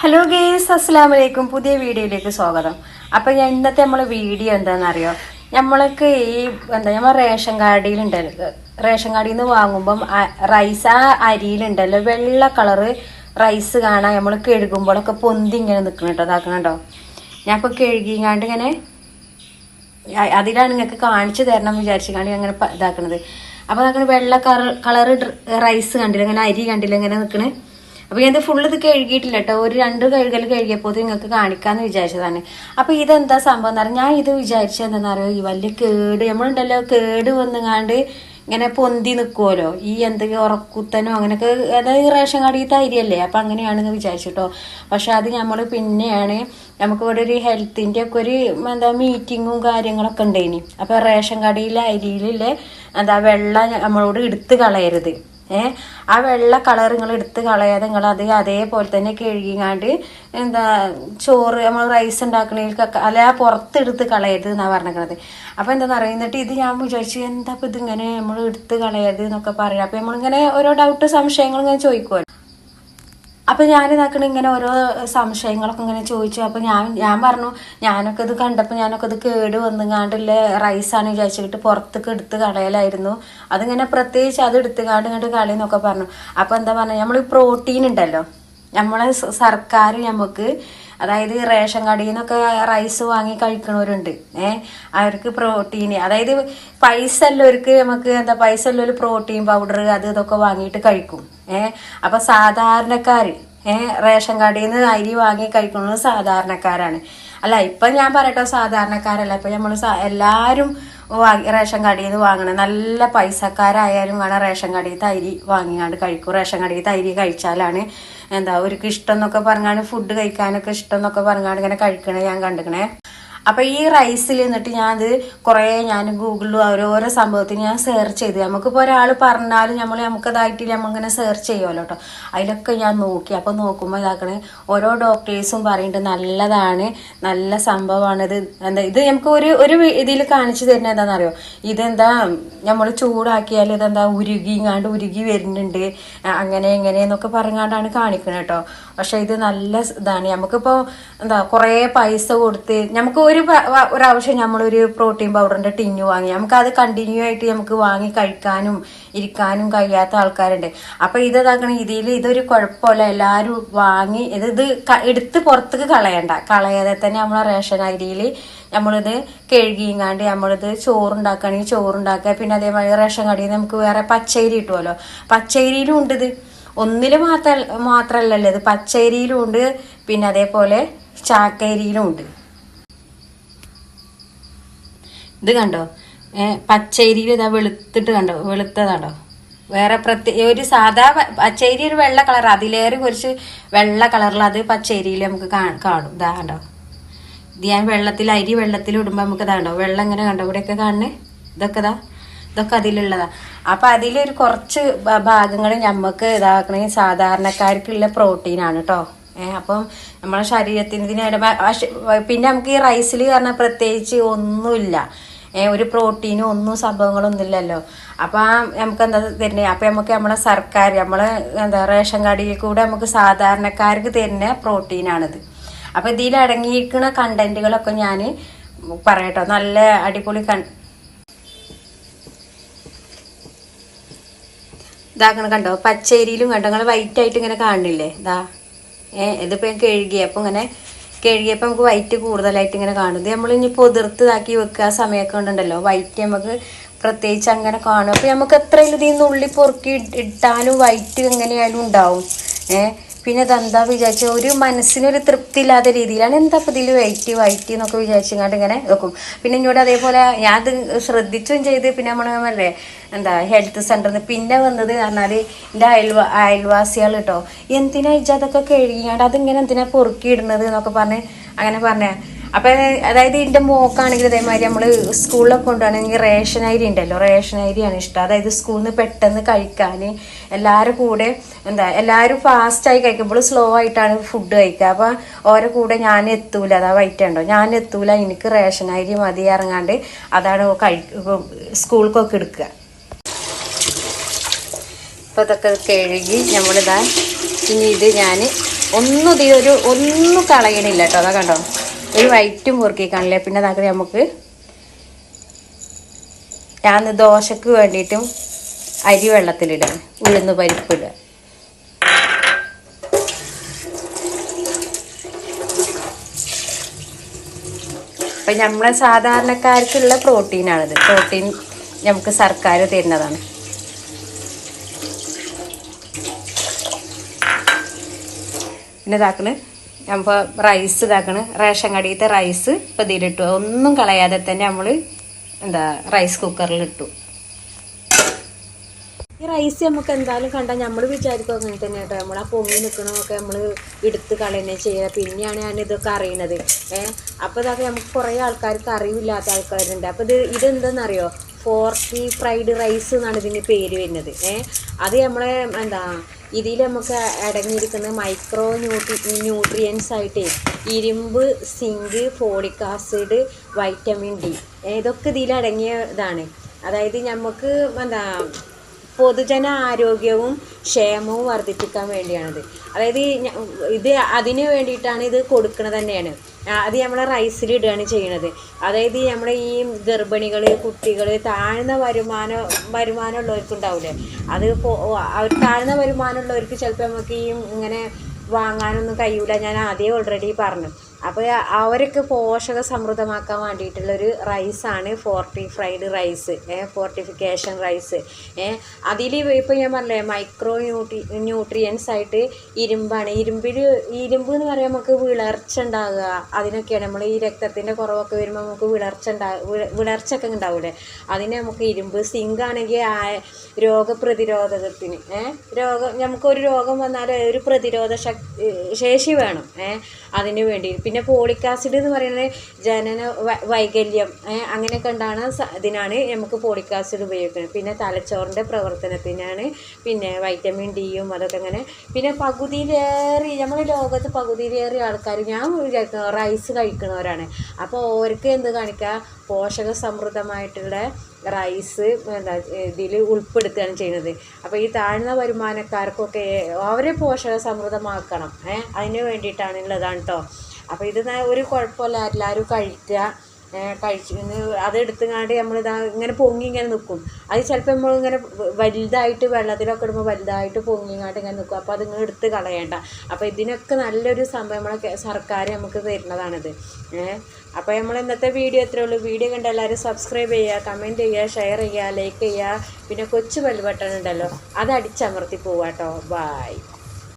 Hello guys അസ്സാം വലൈക്കും പുതിയ വീഡിയോയിലേക്ക് സ്വാഗതം. അപ്പം ഞാൻ ഇന്നത്തെ നമ്മളെ വീഡിയോ എന്താണെന്നറിയോ? നമ്മൾക്ക് ഈ എന്താ നമ്മൾ റേഷൻ കാർഡിലുണ്ടല്ലോ റേഷൻ കാർഡിൽ നിന്ന് വാങ്ങുമ്പം റൈസ് ആ അരിയിലുണ്ടല്ലോ വെള്ള കളറ് റൈസ് കാണാൻ നമ്മൾ കഴുകുമ്പോഴൊക്കെ പൊന്തി ഇങ്ങനെ നിൽക്കണം കേട്ടോ. ഇതാക്കണുണ്ടോ? ഞാൻ ഇപ്പോൾ കഴുകിങ്ങാണ്ട് ഇങ്ങനെ അതിലാണ് നിങ്ങൾക്ക് കാണിച്ചു തരണം വിചാരിച്ചിട്ടാണ് അങ്ങനെ ഇതാക്കണത്. അപ്പോൾ അങ്ങനെ വെള്ള കളർ കളറ് റൈസ് കണ്ടില്ല? ഇങ്ങനെ അരി കണ്ടില്ല? ഇങ്ങനെ നിൽക്കണേ. അപ്പോൾ ഇത് ഫുള്ള് ഇത് കഴുകിയിട്ടില്ല കേട്ടോ ഒരു രണ്ട് കഴുകൽ കഴുകിയപ്പോൾ നിങ്ങൾക്ക് കാണിക്കാമെന്ന് വിചാരിച്ചതാണ്. അപ്പോൾ ഇതെന്താ സംഭവം എന്ന് പറഞ്ഞാൽ ഞാൻ ഇത് വിചാരിച്ചത് എന്താണെന്ന് അറിയോ? ഈ വലിയ കേട് നമ്മളുണ്ടല്ലോ കേട് വന്നുങ്ങാണ്ട് ഇങ്ങനെ പൊന്തി നിൽക്കുമല്ലോ ഈ എന്തെങ്കിലും ഉറക്കുത്തനോ അങ്ങനെയൊക്കെ അതായത് റേഷൻ കടയിൽ അരിയല്ലേ അപ്പം അങ്ങനെയാണെന്ന് വിചാരിച്ചിട്ടോ പക്ഷെ അത് നമ്മൾ പിന്നെയാണ് നമുക്ക് ഇവിടെ ഒരു ഹെൽത്തിന്റെ ഒക്കെ ഒരു എന്താ മീറ്റിങ്ങും കാര്യങ്ങളൊക്കെ ഉണ്ടായിനി അപ്പോൾ റേഷൻ കടയിലെ അരിയിലെ എന്താ വെള്ളം നമ്മളോട് എടുത്ത് കളയരുത്. ഏ ആ വെള്ള കളർ നിങ്ങൾ എടുത്ത് കളയാതെ നിങ്ങൾ അത് അതേപോലെ തന്നെ കഴുകിങ്ങാണ്ട് എന്താ ചോറ് നമ്മൾ റൈസ് ഉണ്ടാക്കണേൽക്കൊക്കെ അല്ല ആ പുറത്തെടുത്ത് കളയരുത് എന്നാണ് പറഞ്ഞത് അപ്പോൾ എന്താണെന്ന് പറയുക എന്നിട്ട് ഇത് ഞാൻ വിചാരിച്ചു എന്താ ഇപ്പം ഇതിങ്ങനെ നമ്മൾ എടുത്ത് കളയരുത് എന്നൊക്കെ പറയാം അപ്പോൾ നമ്മളിങ്ങനെ ഓരോ ഡൗട്ട് സംശയങ്ങൾ ഇങ്ങനെ ചോദിക്കുമല്ലോ അപ്പൊ ഞാനിതാക്കണ ഇങ്ങനെ ഓരോ സംശയങ്ങളൊക്കെ ഇങ്ങനെ ചോദിച്ചു. അപ്പൊ ഞാൻ ഞാൻ പറഞ്ഞു ഞാനൊക്കെ ഇത് കണ്ടപ്പോൾ ഞാനൊക്കെ ഇത് കേട് വന്നുങ്ങാണ്ടുള്ള റൈസാണ് വിചാരിച്ചിട്ട് പുറത്തേക്ക് എടുത്ത് കളയലായിരുന്നു അതിങ്ങനെ പ്രത്യേകിച്ച് അത് എടുത്തുകാണ്ട് ഇങ്ങോട്ട് കളയെന്നൊക്കെ പറഞ്ഞു. അപ്പൊ എന്താ പറഞ്ഞ നമ്മൾ പ്രോട്ടീൻ ഉണ്ടല്ലോ. നമ്മളെ സർക്കാർ നമുക്ക് അതായത് റേഷൻ കടയിൽ നിന്നൊക്കെ റൈസ് വാങ്ങി കഴിക്കണവരുണ്ട്. ഏ? അവർക്ക് പ്രോട്ടീൻ അതായത് പൈസ ഉള്ളവർക്ക് നമുക്ക് എന്താ പൈസ ഉള്ളൊരു പ്രോട്ടീൻ പൗഡർ അത് ഇതൊക്കെ വാങ്ങിയിട്ട് കഴിക്കും. ഏ? അപ്പൊ സാധാരണക്കാർ ഏ? റേഷൻ കടയിൽ നിന്ന് അരി വാങ്ങി കഴിക്കുന്നത് സാധാരണക്കാരാണ്. അല്ല ഇപ്പൊ ഞാൻ പറയട്ടെ സാധാരണക്കാരല്ല. ഇപ്പൊ നമ്മൾ എല്ലാവരും റേഷൻ കടയിൽ നിന്ന് വാങ്ങണം നല്ല പൈസക്കാരായാലും വേണം റേഷൻ കടയിൽ അരി വാങ്ങിയാണ്ട് കഴിക്കും. റേഷൻ കടയിൽ അരി കഴിച്ചാലാണ് എന്താ അവർക്ക് ഇഷ്ടം എന്നൊക്കെ പറഞ്ഞാണ് ഫുഡ് കഴിക്കാനൊക്കെ ഇഷ്ടം എന്നൊക്കെ പറഞ്ഞാണ് ഇങ്ങനെ കഴിക്കണേ ഞാൻ കണ്ടിക്കണേ അപ്പൊ ഈ റൈസിൽ നിന്നിട്ട് അത് കുറേ ഞാൻ ഗൂഗിളിലും ഓരോരോ സംഭവത്തിന് ഞാൻ സെർച്ച് ചെയ്ത്. നമുക്കിപ്പോൾ ഒരാൾ പറഞ്ഞാലും നമ്മൾ നമുക്കതായിട്ട് നമ്മളിങ്ങനെ സെർച്ച് ചെയ്യുമല്ലോ കേട്ടോ അതിലൊക്കെ ഞാൻ നോക്കി. അപ്പോൾ നോക്കുമ്പോൾ ഇതാക്കണേ ഓരോ ഡോക്ടേഴ്സും പറയുന്നുണ്ട് നല്ലതാണ് നല്ല സംഭവമാണ് ഇത് എന്താ ഇത് നമുക്ക് ഒരു ഒരു ഇതിൽ കാണിച്ചു തരുന്ന എന്താണെന്നറിയോ? ഇതെന്താ നമ്മൾ ചൂടാക്കിയാൽ ഇതെന്താ ഉരുകിങ്ങാണ്ട് ഉരുകി വരുന്നുണ്ട്. അങ്ങനെ എങ്ങനെ എന്നൊക്കെ പറഞ്ഞാണ്ടാണ് കാണിക്കുന്നത് കേട്ടോ പക്ഷെ ഇത് നല്ല ഇതാണ്. നമുക്കിപ്പോൾ എന്താ കുറേ പൈസ കൊടുത്ത് നമുക്ക് ഒരു പ- പ്രാവശ്യം നമ്മളൊരു പ്രോട്ടീൻ പൗഡറിന്റെ ടിന്നു വാങ്ങി. നമുക്ക് അത് കണ്ടിന്യൂ ആയിട്ട് നമുക്ക് വാങ്ങി കഴിക്കാനും ഇരിക്കാനും കഴിയാത്ത ആൾക്കാരുണ്ട്. അപ്പൊ ഇത് ഇതാക്കണ ഇതിൽ ഇതൊരു കുഴപ്പമില്ല. എല്ലാവരും വാങ്ങി ഇത് ഇത് എടുത്ത് പുറത്തേക്ക് കളയണ്ട. കളയാതെ തന്നെ നമ്മളെ റേഷൻ അരിയിൽ നമ്മളിത് കഴുകിങ്ങാണ്ട് നമ്മളിത് ചോറുണ്ടാക്കുകയാണെങ്കിൽ ചോറുണ്ടാക്കുക. പിന്നെ അതേമാതിരി റേഷൻ കടയിൽ നമുക്ക് വേറെ പച്ചരി കിട്ടുമല്ലോ. പച്ചരിയിലും ഉണ്ട് ഇത്. ഒന്നിൽ മാത്രം മാത്രല്ലല്ലോ ഇത്. പച്ചരിയിലും ഉണ്ട്. പിന്നെ അതേപോലെ ചാക്കരിയിലും ഉണ്ട്. ഇത് കണ്ടോ? പച്ചരിയിൽ ഇതാ വെളുത്തിട്ട് കണ്ടോ? വെളുത്തതാണ്ടോ വേറെ പ്രത്യേക ഒരു സാധാ പച്ചരി ഒരു വെള്ള കളർ അതിലേറെ കുറച്ച് വെള്ള കളറിൽ അത് പച്ചരിയിൽ നമുക്ക് കാണും. ഇതാ കണ്ടോ? ഇത് ഞാൻ വെള്ളത്തിൽ അരി വെള്ളത്തിൽ ഇടുമ്പോൾ നമുക്ക് ഇതാണ്ടോ വെള്ളം ഇങ്ങനെ കണ്ടോ? ഇവിടെയൊക്കെ കാണണേ ഇതൊക്കെ ഇതാ? ഇതൊക്കെ അതിലുള്ളതാ. അപ്പൊ അതിലൊരു കുറച്ച് ഭാഗങ്ങൾ നമുക്ക് ഇതാക്കണേ സാധാരണക്കാർക്കുള്ള പ്രോട്ടീനാണ് കേട്ടോ അപ്പം നമ്മുടെ ശരീരത്തിന് ഇതിന് ഇടമ- പിന്നെ നമുക്ക് ഈ റൈസിൽ കാരണം പ്രത്യേകിച്ച് ഒന്നുമില്ല. ഒരു പ്രോട്ടീനും ഒന്നും സംഭവങ്ങളൊന്നും ഇല്ലല്ലോ അപ്പം നമുക്ക് എന്താ തരുന്നത് അപ്പം നമുക്ക് നമ്മളെ സർക്കാർ നമ്മളെ എന്താ റേഷൻ കടയിൽ കൂടെ നമുക്ക് സാധാരണക്കാർക്ക് തരുന്ന പ്രോട്ടീനാണിത്. അപ്പം ഇതിൽ അടങ്ങിയിരിക്കുന്ന കണ്ടന്റുകളൊക്കെ ഞാൻ പറയട്ടോ. നല്ല അടിപൊളി കൺ ഇതാക്കണം കണ്ടോ? പച്ചരിയിലും കണ്ടോ? നിങ്ങൾ വൈറ്റ് ആയിട്ട് ഇങ്ങനെ കാണില്ലേ ഇതാ. ഏ ഇതിപ്പോ ഞാൻ കഴുകിയപ്പോൾ ഇങ്ങനെ കഴുകിയപ്പോൾ നമുക്ക് വൈറ്റ് കൂടുതലായിട്ട് ഇങ്ങനെ കാണും. ഇത് നമ്മൾ ഇനി പൊതിർത്ത് ഇതാക്കി വെക്കുക ആ സമയമൊക്കെ ഉണ്ടല്ലോ. വൈറ്റ് നമുക്ക് പ്രത്യേകിച്ച് അങ്ങനെ കാണും. അപ്പോൾ നമുക്ക് എത്രയും ഇതിൽ നിന്ന് ഉള്ളി പൊറുക്കി ഇട്ട് ഇട്ടാലും വൈറ്റ് എങ്ങനെയായാലും ഉണ്ടാവും. ഏ പിന്നെ അതെന്താ വിചാരിച്ച? ഒരു മനസ്സിനൊരു തൃപ്തി ഇല്ലാത്ത രീതിയിലാണ് എന്താ ഇപ്പം ഇതിൽ വൈറ്റ് വൈറ്റ് എന്നൊക്കെ വിചാരിച്ചിങ്ങാണ്ട് ഇങ്ങനെ വെക്കും. പിന്നെ ഇങ്ങോട്ട് അതേപോലെ ഞാൻ അത് ശ്രദ്ധിച്ചും ചെയ്ത് പിന്നെ നമ്മൾ അല്ലേ എന്താ ഹെൽത്ത് സെന്ററിൽ നിന്ന് പിന്നെ വന്നത് പറഞ്ഞാൽ എന്റെ അയൽവാ അയൽവാസികൾ കേട്ടോ എന്തിനാ ഇജ്ജ് അതൊക്കെ കഴുകിയാണ്ട് അതിങ്ങനെ എന്തിനാ പൊറുക്കി ഇടുന്നത് എന്നൊക്കെ പറഞ്ഞ് അങ്ങനെ പറഞ്ഞേ അപ്പം അതായത് എന്റെ മോക്കാണെങ്കിൽ ഇതേമാതിരി നമ്മൾ സ്കൂളിലൊക്കെ കൊണ്ടുപോകണമെങ്കിൽ റേഷൻ അരി ഉണ്ടല്ലോ. റേഷൻ അരിയാണ് ഇഷ്ടം. അതായത് സ്കൂളിൽ നിന്ന് പെട്ടെന്ന് കഴിക്കാൻ എല്ലാവരും കൂടെ എന്താ എല്ലാവരും ഫാസ്റ്റായി കഴിക്കുമ്പോൾ സ്ലോ ആയിട്ടാണ് ഫുഡ് കഴിക്കുക. അപ്പം ഓരോ കൂടെ ഞാൻ എത്തൂല. അതാ വൈറ്റ് ഉണ്ടോ ഞാൻ എത്തൂല. എനിക്ക് റേഷൻ അരി മതി ഇറങ്ങാണ്ട് അതാണ് കഴി സ്കൂളിലേക്കൊക്കെ എടുക്കുക. അപ്പൊ ഇതൊക്കെ കഴുകി നമ്മളിതാ ഇനി ഇത് ഞാൻ ഒന്നും ഇതൊരു ഒരു ഒന്നും കളയണില്ല കേട്ടോ. അതാ കണ്ടോ? ഒരു വൈറ്റും പൊറുക്കിക്കാണല്ലേ കാണില്ല പിന്നെ അതാക്കി നമുക്ക്. ഞാൻ ദോശക്ക് വേണ്ടിയിട്ടും അരി വെള്ളത്തിലിടുക ഉഴുന്ന് പരിപ്പിടുക. അപ്പം നമ്മളെ സാധാരണക്കാർക്കുള്ള പ്രോട്ടീനാണിത്. പ്രോട്ടീൻ നമുക്ക് സർക്കാർ തരുന്നതാണ്. പിന്നെ ഇതാക്കണ്. നമ്മൾ റൈസ് ഇതാക്കണ്. റേഷൻ കടിയത്തെ റൈസ് ഇപ്പം ഇതിലിട്ടു. ഒന്നും കളയാതെ തന്നെ നമ്മൾ എന്താ റൈസ് കുക്കറിൽ ഇട്ടു. ഈ റൈസ് നമുക്ക് എന്തായാലും കണ്ടാൽ നമ്മൾ വിചാരിക്കും അങ്ങനെ തന്നെ കേട്ടോ. നമ്മൾ ആ പൊങ്ങി നിൽക്കണമൊക്കെ നമ്മൾ എടുത്ത് കളയുന്നേ ചെയ്യുക പിന്നെയാണ് ഞാൻ ഇതൊക്കെ അറിയണത്. ഏഹ് അപ്പോൾ ഇതൊക്കെ നമുക്ക് കുറേ ആൾക്കാർക്ക് അറിവില്ലാത്ത ആൾക്കാരുണ്ട്. അപ്പോൾ ഇത് ഇതെന്തെന്നറിയോ? ഫോർട്ടി ഫ്രൈഡ് റൈസ് എന്നാണ് ഇതിന്റെ പേര് വരുന്നത്. ഏഹ് അത് നമ്മളെ എന്താ ഇതിൽ നമുക്ക് അടങ്ങിയിരിക്കുന്ന മൈക്രോ ന്യൂട്രി ന്യൂട്രിയൻസ് ആയിട്ട് ഇരുമ്പ് zinc folic acid vitamin D ഇതൊക്കെ ഇതിൽ അടങ്ങിയ ഇതാണ്. അതായത് നമുക്ക് എന്താ പൊതുജന ആരോഗ്യവും ക്ഷേമവും വർദ്ധിപ്പിക്കാൻ വേണ്ടിയാണിത്. അതായത് ഇത് അതിന് വേണ്ടിയിട്ടാണ് ഇത് കൊടുക്കുന്നത് തന്നെയാണ്. അത് നമ്മളെ റൈസിൽ ഇടുകയാണ് ചെയ്യണത്. അതായത് നമ്മുടെ ഈ ഗർഭിണികൾ കുട്ടികൾ താഴ്ന്ന വരുമാന വരുമാനമുള്ളവർക്കുണ്ടാവില്ലേ അത് അവർ താഴ്ന്ന വരുമാനമുള്ളവർക്ക് ചിലപ്പോൾ നമുക്ക് ഈ ഇങ്ങനെ വാങ്ങാനൊന്നും കഴിയൂല. ഞാൻ ആദ്യം ഓൾറെഡി പറഞ്ഞു. അപ്പോൾ അവരൊക്കെ പോഷക സമൃദ്ധമാക്കാൻ വേണ്ടിയിട്ടുള്ളൊരു റൈസാണ് fortified rice fortification rice അതിൽ ഇപ്പോൾ ഞാൻ പറഞ്ഞില്ലേ മൈക്രോ ന്യൂട്രി ന്യൂട്രിയൻസ് ആയിട്ട് ഇരുമ്പാണ്. ഇരുമ്പിൽ ഇരുമ്പ് എന്ന് പറയുമ്പോൾ നമുക്ക് വിളർച്ച ഉണ്ടാകുക അതിനൊക്കെയാണ് നമ്മൾ ഈ രക്തത്തിന്റെ കുറവൊക്കെ വരുമ്പോൾ നമുക്ക് വിളർച്ച ഉണ്ടാകും വിള- വിളർച്ചയൊക്കെ ഉണ്ടാവില്ലേ അതിന് നമുക്ക് ഇരുമ്പ് സിങ്ക് ആണെങ്കിൽ രോഗപ്രതിരോധത്തിന് രോഗം നമുക്കൊരു രോഗം വന്നാൽ ഒരു പ്രതിരോധ ശക്തി ശേഷി വേണം അതിന് വേണ്ടി പിന്നെ പോളിക് ആസിഡ് എന്ന് പറയുന്നത് ജനന വൈകല്യം അങ്ങനെയൊക്കെ ഉണ്ടാകുന്ന ഇതിനാണ് നമുക്ക് പോളിക് ആസിഡ് ഉപയോഗിക്കുന്നത്. പിന്നെ തലച്ചോറിന്റെ പ്രവർത്തനത്തിനാണ് പിന്നെ വൈറ്റമിൻ ഡിയും അതൊക്കെ അങ്ങനെ പിന്നെ പകുതിയിലേറെ നമ്മുടെ ലോകത്ത് പകുതിയിലേറെ ആൾക്കാർ ഞാൻ വിചാരിക്കുന്നത് റൈസ് കഴിക്കുന്നവരാണ് അപ്പോൾ അവർക്ക് എന്ത് കാണിക്കുക പോഷക സമൃദ്ധമായിട്ടുള്ള റൈസ് എന്താ ഇതിൽ ഉൾപ്പെടുത്തുകയാണ് ചെയ്യുന്നത്. അപ്പോൾ ഈ താഴ്ന്ന വരുമാനക്കാർക്കൊക്കെ അവരെ പോഷക സമൃദ്ധമാക്കണം അതിന് വേണ്ടിയിട്ടാണ് ഉള്ളതാണ് കേട്ടോ അപ്പോൾ ഇത് ഒരു കുഴപ്പമില്ല എല്ലാവരും കഴിക്കുക കഴിച്ച് അതെടുത്തുങ്ങാണ്ട് നമ്മളിതാ ഇങ്ങനെ പൊങ്ങി ഇങ്ങനെ നിൽക്കും അത് ചിലപ്പോൾ നമ്മൾ ഇങ്ങനെ വലുതായിട്ട് വെള്ളത്തിലൊക്കെ ഇടുമ്പോൾ വലുതായിട്ട് പൊങ്ങിങ്ങാണ്ട് ഇങ്ങനെ നിൽക്കും അപ്പോൾ അതിങ്ങനെ എടുത്ത് കളയേണ്ട. അപ്പോൾ ഇതിനൊക്കെ നല്ലൊരു സംഭവം നമ്മളെ സർക്കാർ നമുക്ക് തരുന്നതാണിത്. ഏഹ് അപ്പോൾ നമ്മൾ ഇന്നത്തെ വീഡിയോ എത്രയേ ഉള്ളൂ. വീഡിയോ കണ്ട എല്ലാവരും സബ്സ്ക്രൈബ് ചെയ്യുക കമന്റ് ചെയ്യുക ഷെയർ ചെയ്യുക ലൈക്ക് ചെയ്യുക പിന്നെ കൊച്ചു ബെൽ ബട്ടൺ ഉണ്ടല്ലോ അത് അടിച്ചമർത്തി പോവാട്ടോ. ബായ്